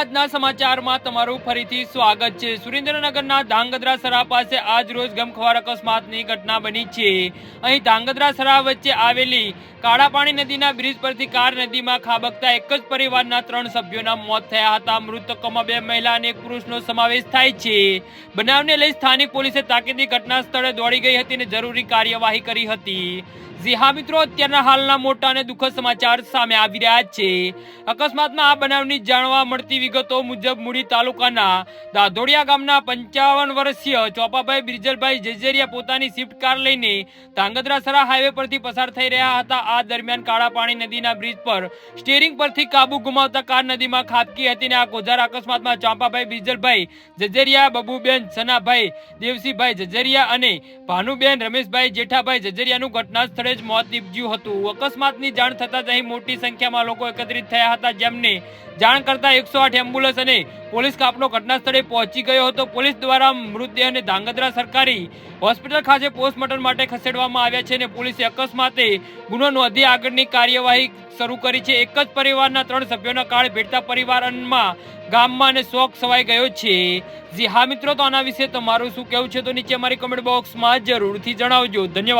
આજના સમાચારમાં તમારું ફરીથી સ્વાગત છે. સુરેન્દ્રનગરના ધાંગધ્રા સરા પાસે આજ રોજ ગમખવાર અકસ્માતની ઘટના બની છે. અહીં ધાંગધ્રા સરા વચ્ચે આવેલી કાળાપાણી નદીના બ્રિજ પરથી કાર નદીમાં ખાબકતા એક જ પરિવારના ત્રણ સભ્યોના મોત થયા હતા. મૃતકોમાં બે મહિલા અને પુરુષનો સમાવેશ થાય છે. બનાવને લઈ સ્થાનિક પોલીસે તાકીદી ઘટના સ્થળે દોડી ગઈ હતી અને જરૂરી કાર્યવાહી કરી હતી. જી હા મિત્રો, અત્યારના હાલના મોટા અને દુઃખદ સમાચાર સામે આવી રહ્યા છે. અકસ્માતમાં આ બનાવની જાણવા મળતી વિગતો મુજબ મૂડી તાલુકાના દાધોડિયા ગામના પંચાવન વર્ષીય ચોપાભાઈ બિરજલભાઈ જેજેરિયા પોતાની સ્વિફ્ટ કાર લઈને ધાંગધ્રાસરા હાઈવે પરથી પસાર થઈ રહ્યા હતા. આ દરમિયાન કાળા નદીના બ્રિજ પર સ્ટીરિંગ પરથી કાબુ ગુમાવતા કાર નદીમાં ખાબકી હતી અને આ ગોજારા અકસ્માતમાં ચાંપાભાઈ બિરજલભાઈ, જજેરિયા બબુબેન, સનાભાઈ, દેવસીભાઈ જજરિયા અને ભાનુબેન, રમેશભાઈ જેઠાભાઈ જજરિયાનું ઘટના સ્થળે જ મોત નીપજ્યું હતું. અકસ્માતની જાણ થતાં જ અહીં મોટી સંખ્યામાં લોકો એકત્રિત થયા હતા, જેમને જાણ કરતા એકસો આઠ એમ્બ્યુલન્સ અને પોલીસ કાપનો ઘટના સ્થળે પહોંચી ગયો હતો. પોલીસ દ્વારા મૃતદેહને ધાંગધ્રા સરકારી હોસ્પિટલ ખાતે પોસ્ટમોર્ટમ માટે ખસેડવામાં આવ્યા છે અને પોલીસે અકસ્માતે ગુનો નોંધી આગળની કાર્યવાહી શરૂ કરી છે. એક જ પરિવારના ત્રણ સભ્યોના કાળ ભેટતા પરિવારમાં ગામમાં અને શોક સવાઈ ગયો છે. જી હા મિત્રો, તો આના વિશે તમારું શું કહેવું છે? તો નીચે અમારી કમેન્ટ બોક્સમાં જરૂરથી જણાવજો. ધન્યવાદ.